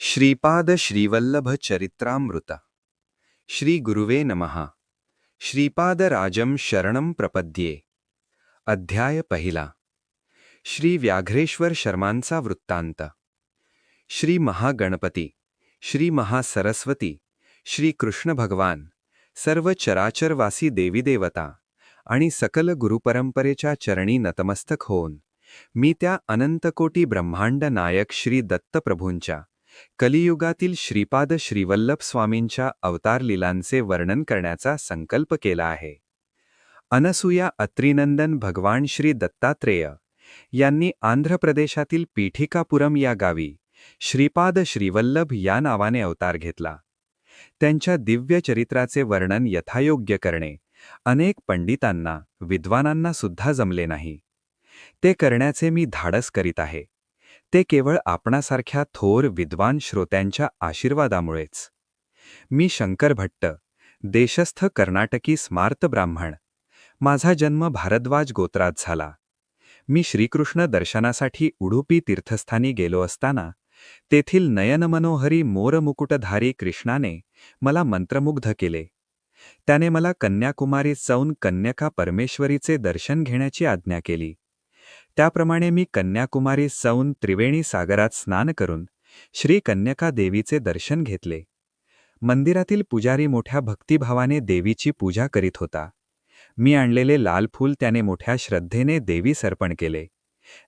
श्रीपाद श्रीवल्लभ चरित्रामृत। श्री गुरुवे नमः। श्रीपाद राजम शरणं प्रपद्ये। अध्याय पहिला। श्री व्याघ्रेश्वर शर्मांचा वृत्तांत। श्री महागणपती। श्री महासरस्वती। श्री कृष्ण भगवान। सर्व चराचरवासी देवीदेवता आणि सकल गुरुपरंपरेच्या चरणी नतमस्तक होऊन मी त्या अनंतकोटी ब्रह्मांड नायक श्री दत्तप्रभूंच्या कलियुगातील श्रीपाद श्रीवल्लभ स्वामींच्या अवतार लीलांचे वर्णन करण्याचा संकल्प केला आहे. अनसूया अत्रिनंदन भगवान श्री दत्तात्रेय यांनी आंध्र प्रदेशातील पीठिकापुरम या गावी श्रीपाद श्रीवल्लभ या नावाने अवतार घेतला. त्यांच्या दिव्य चरित्राचे वर्णन यथायोग्य करणे अनेक पंडितांना विद्वानांना सुद्धा जमले नाही. ते करण्याचे मी धाडस करीत आहे. ते केवळ आपणासारख्या थोर विद्वान श्रोत्यांच्या आशीर्वादामुळेच. मी शंकर भट्ट देशस्थ कर्नाटकी स्मार्त ब्राह्मण. माझा जन्म भारद्वाज गोत्रात झाला. मी श्रीकृष्ण दर्शनासाठी उडुपी तीर्थस्थानी गेलो असताना तेथील नयनमनोहरी मोरमुकुटधारी कृष्णाने मला मंत्रमुग्ध केले. त्याने मला कन्याकुमारीत जाऊन कन्यका परमेश्वरीचे दर्शन घेण्याची आज्ञा केली. त्याप्रमाणे मी कन्याकुमारी सौन त्रिवेणी सागरात स्नान करून श्री कन्यका देवीचे दर्शन घेतले. मंदिरातील पुजारी मोठ्या भक्तिभावाने देवीची पूजा करीत होता. मी आणलेले लाल फूल त्याने मोठ्या श्रद्धेने देवी सर्पण केले.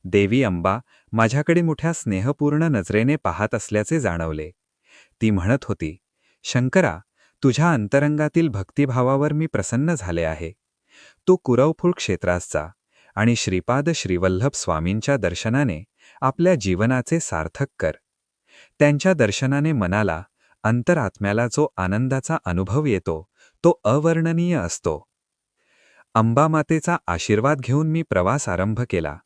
देवी अंबा माझ्याकडे मोठ्या स्नेहपूर्ण नजरेने पाहत असल्याचे जाणवले. ती म्हणत होती शंकरा तुझ्या अंतरंगातील भक्तिभावावर मी प्रसन्न झाले आहे. तो कुरवफूळ क्षेत्रासचा आणि श्रीपाद श्रीवल्लभ स्वामींच्या दर्शनाने आपल्या जीवनाचे सार्थक कर. त्यांच्या दर्शनाने मनाला अंतरात्म्याला जो आनंदाचा अनुभव येतो तो अवर्णनीय असतो. अंबामातेचा आशीर्वाद घेऊन मी प्रवास आरंभ केला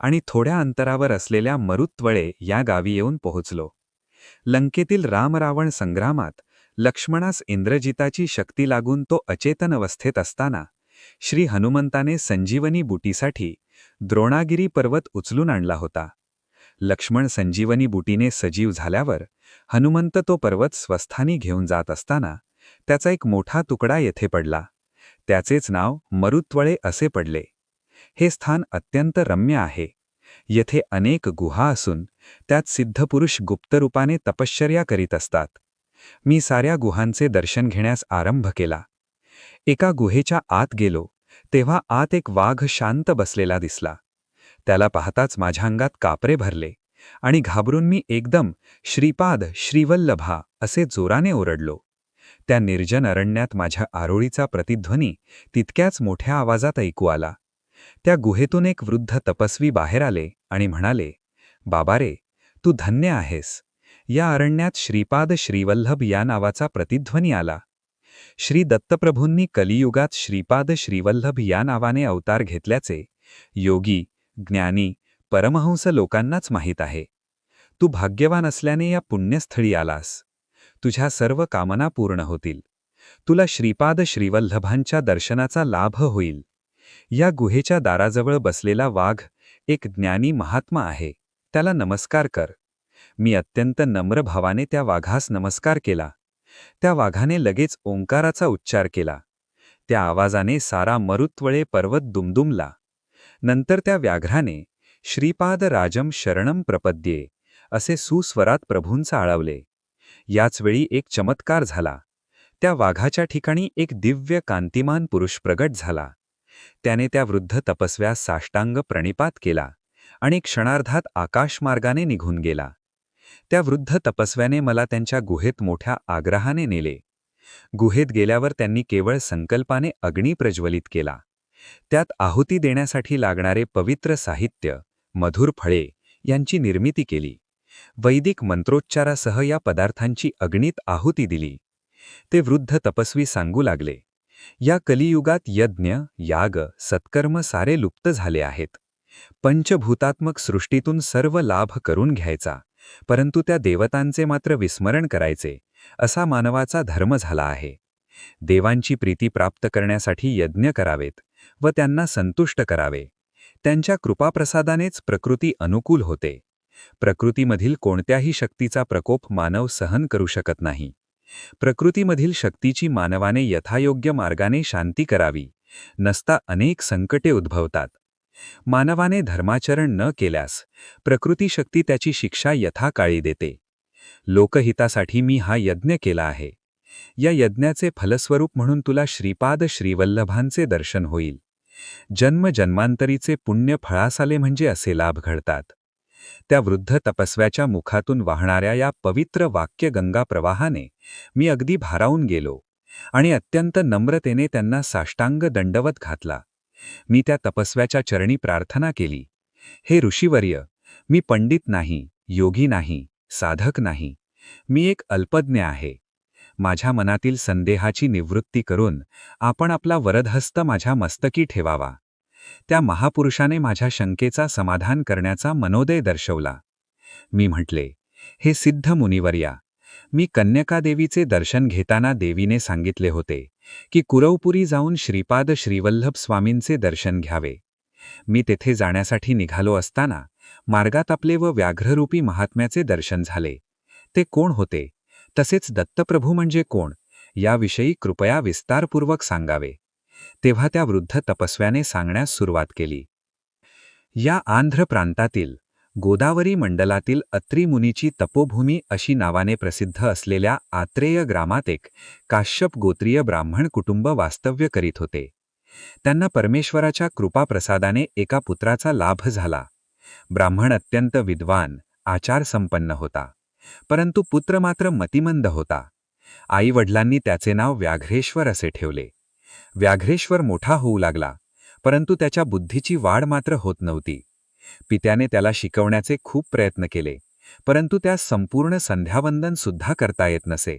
आणि थोड्या अंतरावर असलेल्या मरुत्वळे या गावी येऊन पोहोचलो. लंकेतील रामरावण संग्रामात लक्ष्मणास इंद्रजिताची शक्ती लागून तो अचेतन अवस्थेत असताना श्री हनुमंताने संजीवनी बुटीसाठी द्रोणागिरी पर्वत उचलून आणला होता. लक्ष्मण संजीवनी बुटीने सजीव झाल्यावर हनुमंत तो पर्वत स्वस्थानी घेऊन जात असताना त्याचा एक मोठा तुकडा येथे पडला. त्याचेच नाव मरुत्वळे असे पडले. हे स्थान अत्यंत रम्य आहे. येथे अनेक गुहा असून त्यात सिद्धपुरुष गुप्तरूपाने तपश्चर्या करीत असतात. मी साऱ्या गुहांचे दर्शन घेण्यास आरंभ केला. एका गुहेच्या आत गेलो तेव्हा आत एक वाघ शांत बसलेला दिसला. त्याला पाहताच माझ्या अंगात कापरे भरले आणि घाबरून मी एकदम श्रीपाद श्रीवल्लभा असे जोराने ओरडलो. त्या निर्जन अरण्यात माझ्या आरोळीचा प्रतिध्वनी तितक्याच मोठ्या आवाजात ऐकू आला. त्या गुहेतून एक वृद्ध तपस्वी बाहेर आले आणि म्हणाले बाबा रे तू धन्य आहेस. या अरण्यात श्रीपाद श्रीवल्लभ या नावाचा प्रतिध्वनी आला. श्री दत्तप्रभूंनी कलियुगात श्रीपाद श्रीवल्लभ या नावाने अवतार घेतल्याचे योगी ज्ञानी परमहंस लोकांनाच माहीत आहे. तू भाग्यवान असल्याने या पुण्यस्थळी आलास. तुझ्या सर्व कामना पूर्ण होतील. तुला श्रीपाद श्रीवल्लभांच्या दर्शनाचा लाभ होईल. या गुहेच्या दाराजवळ बसलेला वाघ एक ज्ञानी महात्मा आहे. त्याला नमस्कार कर. मी अत्यंत नम्र भावाने त्या वाघास नमस्कार केला. त्या वाघाने लगेच ओंकाराचा उच्चार केला. त्या आवाजाने सारा मरुत्वळे पर्वत दुमदुमला. नंतर त्या व्याघ्राने श्रीपाद राजम शरणम प्रपद्ये असे सुस्वरात प्रभूंचा आळवले. याचवेळी एक चमत्कार झाला. त्या वाघाच्या ठिकाणी एक दिव्य कांतिमान पुरुष प्रगट झाला. त्याने त्या वृद्ध तपस्व्यास साष्टांग प्रणिपात केला आणि क्षणार्धात आकाशमार्गाने निघून गेला. त्या वृद्ध तपस्व्याने मला त्यांच्या गुहेत मोठ्या आग्रहाने नेले. गुहेत गेल्यावर त्यांनी केवळ संकल्पाने अग्नी प्रज्वलित केला. त्यात आहुती देण्यासाठी लागणारे पवित्र साहित्य मधुर फळे यांची निर्मिती केली. वैदिक मंत्रोच्चारासह या पदार्थांची अग्नीत आहुती दिली. ते वृद्ध तपस्वी सांगू लागले. या कलियुगात यज्ञ याग सत्कर्म सारे लुप्त झाले आहेत. पंचभूतात्मक सृष्टीतून सर्व लाभ करून घ्यायचा. परंतु त्या देवतांचे मात्र विस्मरण करायचे असा मानवाचा धर्म झाला आहे. देवांची प्रीती प्राप्त करण्यासाठी यज्ञ करावेत व त्यांना संतुष्ट करावे. त्यांच्या कृपाप्रसादानेच प्रकृती अनुकूल होते. प्रकृतीमधील कोणत्याही शक्तीचा प्रकोप मानव सहन करू शकत नाही. प्रकृतीमधील शक्तीची मानवाने यथायोग्य मार्गाने शांती करावी नसता अनेक संकटे उद्भवतात. मानवाने धर्माचरण न केल्यास प्रकृती शक्ती त्याची शिक्षा यथाकाळी देते. लोकहितासाठी मी हा यज्ञ केला आहे. या यज्ञाचे फलस्वरूप म्हणून तुला श्रीपाद श्रीवल्लभांचे दर्शन होईल. जन्म जन्मांतरीचे पुण्य फळासाले म्हणजे असे लाभ घडतात. त्या वृद्ध तपस्व्याच्या मुखातून वाहणाऱ्या या पवित्र वाक्य गंगा प्रवाहाने मी अगदी भारावून गेलो आणि अत्यंत नम्रतेने त्यांना साष्टांग दंडवत घातला. मी त्या तपस्व्याच्या चरणी प्रार्थना केली. हे ऋषीवर्य मी पंडित नाही योगी नाही साधक नाही. मी एक अल्पज्ञ आहे. माझ्या मनातील संदेहाची निवृत्ती करून आपण आपला वरदहस्त माझ्या मस्तकी ठेवावा. त्या महापुरुषाने माझ्या शंकेचा समाधान करण्याचा मनोदय दर्शवला. मी म्हटले हे सिद्ध मुनिवर्या मी कन्यकादेवीचे दर्शन घेताना देवीने सांगितले होते. की कुरवपुरी जाऊन श्रीपाद श्रीवल्लभ स्वामींचे दर्शन घ्यावे. मी तेथे जाण्यासाठी निघालो असताना मार्गात आपले व व्याघ्ररूपी महात्म्याचे दर्शन झाले. ते कोण होते? तसेच दत्तप्रभू म्हणजे कोण? याविषयी कृपया विस्तारपूर्वक सांगावे. तेव्हा त्या वृद्ध तपस्व्याने सांगण्यास सुरुवात केली. या आंध्र प्रांतातील गोदावरी मंडलातील अत्रिमुनीची तपोभूमी अशी नावाने प्रसिद्ध असलेल्या आत्रेय ग्रामात एक काश्यप गोत्रीय ब्राह्मण कुटुंब वास्तव्य करीत होते. त्यांना परमेश्वराच्या कृपाप्रसादाने एका पुत्राचा लाभ झाला. ब्राह्मण अत्यंत विद्वान आचारसंपन्न होता. परंतु पुत्र मात्र मतिमंद होता. आईवडिलांनी त्याचे नाव व्याघ्रेश्वर असे ठेवले. व्याघ्रेश्वर मोठा होऊ लागला परंतु त्याच्या बुद्धीची वाढ मात्र होत नव्हती. पित्याने त्याला शिकवण्याचे खूप प्रयत्न केले परंतु त्या संपूर्ण संध्यावंदन सुद्धा करता येत नसे.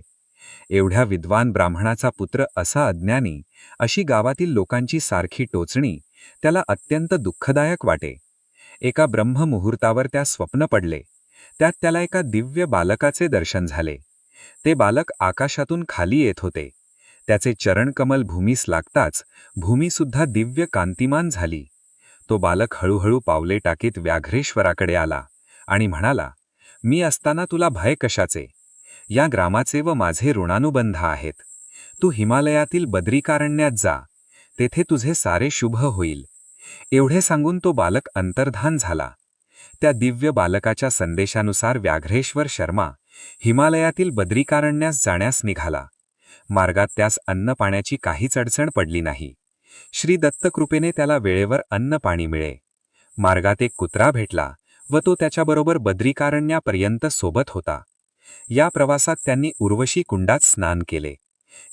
एवढ्या विद्वान ब्राह्मणाचा पुत्र असा अज्ञानी अशी गावातील लोकांची सारखी टोचणी त्याला अत्यंत दुःखदायक वाटे. एका ब्रह्ममुहूर्तावर त्या स्वप्न पडले. त्यात त्याला एका दिव्य बालकाचे दर्शन झाले. ते बालक आकाशातून खाली येत होते. त्याचे चरणकमल भूमीस लागताच भूमीसुद्धा दिव्य कांतिमान झाली. तो बालक हळूहळू पावले टाकीत व्याघ्रेश्वराकडे आला आणि म्हणाला मी असताना तुला भय कशाचे? या ग्रामाचे व माझे ऋणानुबंध आहेत. तू हिमालयातील बद्रिकारण्यात जा. तेथे तुझे सारे शुभ होईल. एवढे सांगून तो बालक अंतर्धान झाला. त्या दिव्य बालकाच्या संदेशानुसार व्याघ्रेश्वर शर्मा हिमालयातील बद्रिकारण्यास जाण्यास निघाला. मार्गात त्यास अन्न पाण्याची काहीच अडचण पडली नाही. श्री दत्तकृपेने त्याला वेळेवर अन्न पाणी मिळे. मार्गात एक कुत्रा भेटला व तो त्याच्याबरोबर बद्रिकारण्यापर्यंत सोबत होता. या प्रवासात त्यांनी उर्वशी कुंडात स्नान केले.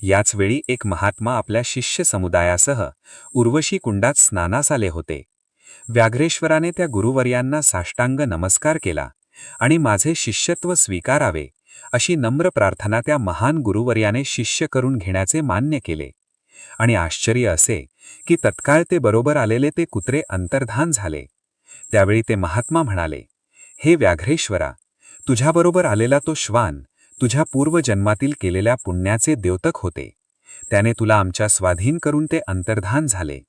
याच वेळी एक महात्मा आपल्या शिष्य समुदायासह उर्वशी कुंडात स्नानास आले होते. व्याघ्रेश्वराने त्या गुरुवर्यांना साष्टांग नमस्कार केला आणि माझे शिष्यत्व स्वीकारावे अशी नम्र प्रार्थना त्या महान गुरुवर्याने शिष्य करून घेण्याचे मान्य केले. आणि आश्चर्य असे की तत्काळ ते बरोबर आलेले ते कुत्रे अंतर्धान झाले. त्यावेळी ते महात्मा म्हणाले हे व्याघ्रेश्वरा तुझ्याबरोबर आलेला तो श्वान तुझ्या पूर्वजन्मातील केलेल्या पुण्याचे द्योतक होते. त्याने तुला आमच्या स्वाधीन करून ते अंतर्धान झाले.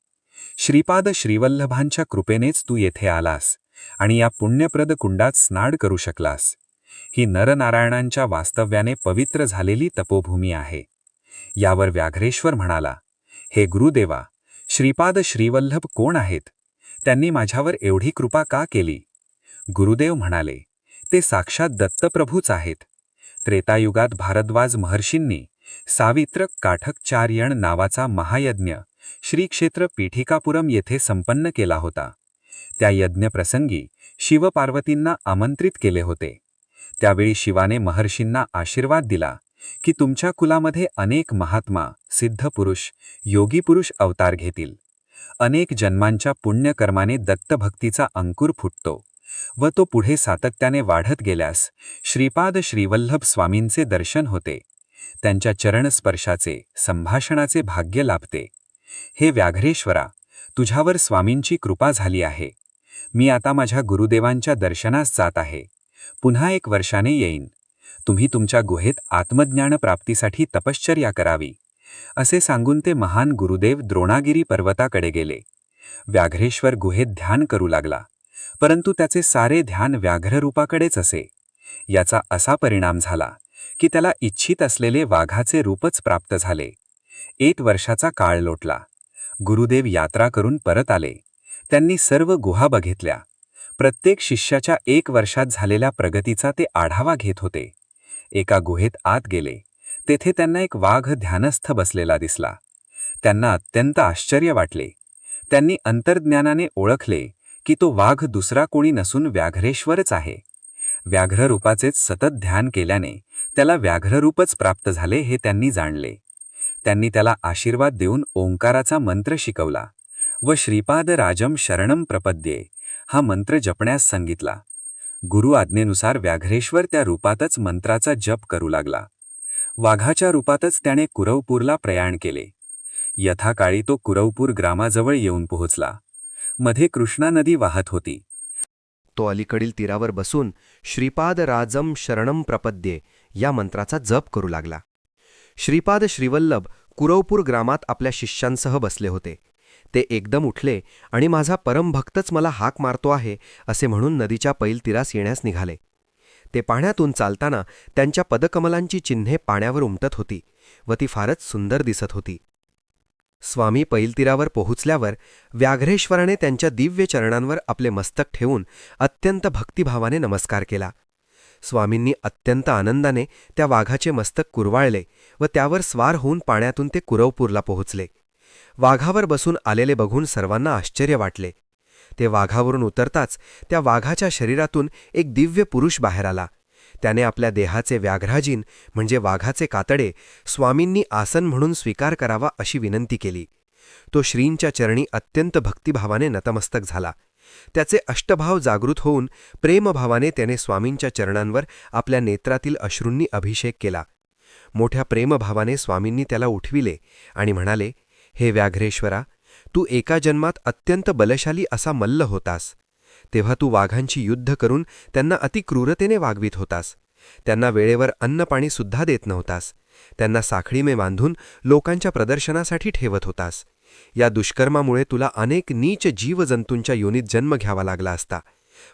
श्रीपाद श्रीवल्लभांच्या कृपेनेच तू येथे आलास आणि या पुण्यप्रद कुंडात स्नाड करू शकलास. ही नरनारायणांच्या वास्तव्याने पवित्र झालेली तपोभूमी आहे. यावर व्याघ्रेश्वर म्हणाला हे गुरुदेवा श्रीपाद श्रीवल्लभ कोण आहेत? त्यांनी माझ्यावर एवढी कृपा का केली? गुरुदेव म्हणाले ते साक्षात दत्तप्रभूच आहेत. त्रेतायुगात भारद्वाज महर्षींनी सावित्र काठकचार्यण नावाचा महायज्ञ श्रीक्षेत्र पीठिकापुरम येथे संपन्न केला होता. त्या यज्ञप्रसंगी शिवपार्वतींना आमंत्रित केले होते. त्यावेळी शिवाने महर्षींना आशीर्वाद दिला. की तुमच्या कुलामध्ये अनेक महात्मा सिद्ध पुरुष योगी पुरुष अवतार घेतील. अनेक जन्मांच्या पुण्यकर्माने दत्तभक्तीचा अंकुर फुटतो व तो पुढे सातत्याने वाढत गेल्यास श्रीपाद श्रीवल्लभ स्वामींचे दर्शन होते. त्यांच्या चरणस्पर्शाचे संभाषणाचे भाग्य लाभते. हे व्याघ्रेश्वरा तुझ्यावर स्वामींची कृपा झाली आहे. मी आता माझ्या गुरुदेवांच्या दर्शनास जात आहे. पुन्हा एक वर्षाने येईन. तुम्ही तुमच्या गुहेत आत्मज्ञान प्राप्तीसाठी तपश्चर्या करावी. असे सांगून ते महान गुरुदेव द्रोणागिरी पर्वताकडे गेले. व्याघ्रेश्वर गुहेत ध्यान करू लागला. परंतु त्याचे सारे ध्यान व्याघ्ररूपाकडेच असे. याचा असा परिणाम झाला की त्याला इच्छित असलेले वाघाचे रूपच प्राप्त झाले. एक वर्षाचा काळ लोटला. गुरुदेव यात्रा करून परत आले. त्यांनी सर्व गुहा बघितल्या. प्रत्येक शिष्याच्या एक वर्षात झालेल्या प्रगतीचा ते आढावा घेत होते. एका गुहेत आत गेले. तेथे त्यांना एक वाघ ध्यानस्थ बसलेला दिसला. त्यांना अत्यंत आश्चर्य वाटले. त्यांनी अंतर्ज्ञानाने ओळखले की तो वाघ दुसरा कोणी नसून व्याघ्रेश्वरच आहे. व्याघ्ररूपाचेच सतत ध्यान केल्याने त्याला व्याघ्ररूपच प्राप्त झाले हे त्यांनी जाणले. त्यांनी त्याला आशीर्वाद देऊन ओंकाराचा मंत्र शिकवला व श्रीपाद राजम शरणम प्रपद्ये हा मंत्र जपण्यास सांगितला. गुरु आज्ञेनुसार व्याघ्रेश्वर त्या रूपातच मंत्राचा जप करू लागला. वाघाच्या रूपातच त्याने कुरवपूरला प्रयाण केले. यथाकाळी तो कुरवपूर ग्रामाजवळ येऊन पोहोचला. मध्ये कृष्णा नदी वाहत होती. तो अलीकडील तीरावर बसून श्रीपाद राजम शरणम प्रपद्ये या मंत्राचा जप करू लागला. श्रीपाद श्रीवल्लभ कुरवपूर ग्रामात आपल्या शिष्यांसह बसले होते. ते एकदम उठले आणि माझा परमभक्तच मला हाक मारतो आहे असे म्हणून नदीच्या पैल तीरास येण्यास निघाले. ते पाण्यातून चालताना त्यांच्या पदकमलांची चिन्हे पाण्यावर उमटत होती व ती फारच सुंदर दिसत होती. स्वामी पैलतीरावर पोहोचल्यावर व्याघ्रेश्वराने त्यांच्या दिव्य चरणांवर आपले मस्तक ठेवून अत्यंत भक्तिभावाने नमस्कार केला. स्वामींनी अत्यंत आनंदाने त्या वाघाचे मस्तक कुरवाळले व त्यावर स्वार होऊन पाण्यातून ते कुरवपूरला पोहोचले. वाघावर बसून आलेले बघून सर्वांना आश्चर्य वाटले. ते वाघावरून उतरताच त्या वाघाच्या शरीरातून एक दिव्य पुरुष बाहेर आला. त्याने आपल्या देहाचे व्याघ्राजीन म्हणजे वाघाचे कातडे स्वामींनी आसन म्हणून स्वीकार करावा अशी विनंती केली. तो श्रींच्या चरणी अत्यंत भक्तिभावाने नतमस्तक झाला. त्याचे अष्टभाव जागृत होऊन प्रेमभावाने त्याने स्वामींच्या चरणांवर आपल्या नेत्रातील अश्रूंनी अभिषेक केला. मोठ्या प्रेमभावाने स्वामींनी त्याला उठविले आणि म्हणाले हे व्याघ्रेश्वरा तू एका जन्मात अत्यंत बलशाली असा मल्ल होतास. तेव्हा तू वाघांची युद्ध करून त्यांना अतिक्रूरतेने वागवित होतास. त्यांना वेळेवर अन्नपाणीसुद्धा देत नव्हतास. त्यांना साखळीमे बांधून लोकांच्या प्रदर्शनासाठी ठेवत होतास. या दुष्कर्मामुळे तुला अनेक नीच जीवजंतूंच्या योनीत जन्म घ्यावा लागला असता.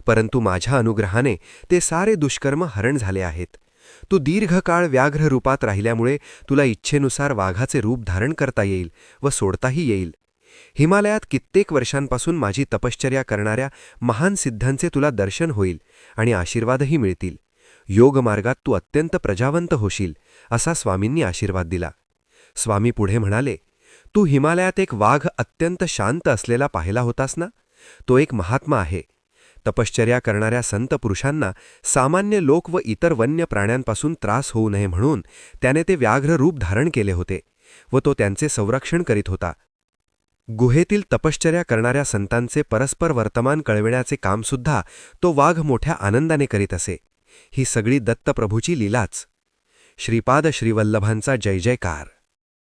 परंतु माझ्या अनुग्रहाने ते सारे दुष्कर्म हरण झाले आहेत. तू दीर्घकाळ व्याघ्र रूपात राहिल्यामुळे तुला इच्छेनुसार वाघाचे रूप धारण करता येईल व सोडताही येईल. हिमालयात कित्येक वर्षांपासून माझी तपश्चर्या करणाऱ्या महान सिद्धांचे तुला दर्शन होईल आणि आशीर्वादही मिळतील. योगमार्गात तू अत्यंत प्रजावंत होशील असा स्वामींनी आशीर्वाद दिला. स्वामी पुढे म्हणाले तू हिमालयात एक वाघ अत्यंत शांत असलेला पाहिला होतास ना? तो एक महात्मा आहे. तपश्चर्या करणाऱ्या संत पुरुषांना सामान्य लोक व इतर वन्य प्राण्यांपासून त्रास होऊ नये म्हणून त्याने ते व्याघ्र रूप धारण केले होते व तो त्यांचे संरक्षण करीत होता. गुहेतील तपश्चर्या करणाऱ्या संतांचे परस्पर वर्तमान कळविण्याचे कामसुद्धा तो वाघ मोठ्या आनंदाने करीत असे. ही सगळी दत्तप्रभूची लीलाच. श्रीपाद श्रीवल्लभांचा जय जयकार.